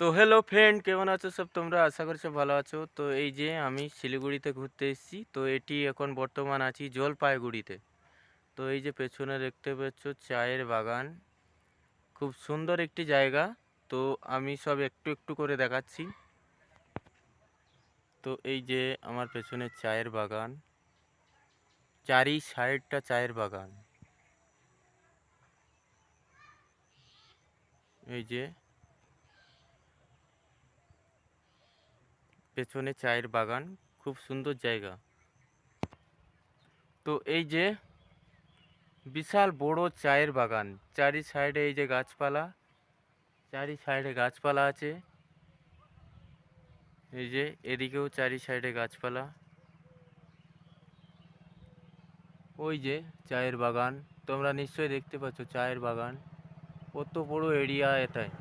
তো hello friend কেমন আছো? সব তোমরা আশা করছ ভালো আছো। তো এই যে আমি শিলিগুড়িতে ঘুরতে এসেছি, তো এটি এখন বর্তমান আছি জলপাইগুড়িতে। তো এই যে পেছনে দেখতে পাচ্ছ চায়ের বাগান। খুব সুন্দর একটি জায়গা। তো আমি সব একটু একটু করে দেখাচ্ছি। তো এই যে আমার পেছনে চায়ের বাগান। চারি সাইডটা চায়ের বাগান। এই যে পেছনে চায়ের বাগান, খুব সুন্দর জায়গা। তো এই যে বিশাল বড় চায়ের বাগান, চারি সাইডে এই যে গাছপালা, চারি সাইডে গাছপালা আছে। এই যে এদিকেও চারি সাইডে গাছপালা। ওই যে চায়ের বাগান, তোমরা নিশ্চয়ই দেখতে পাচ্ছ চায়ের বাগান। কত বড় এরিয়া এটায়।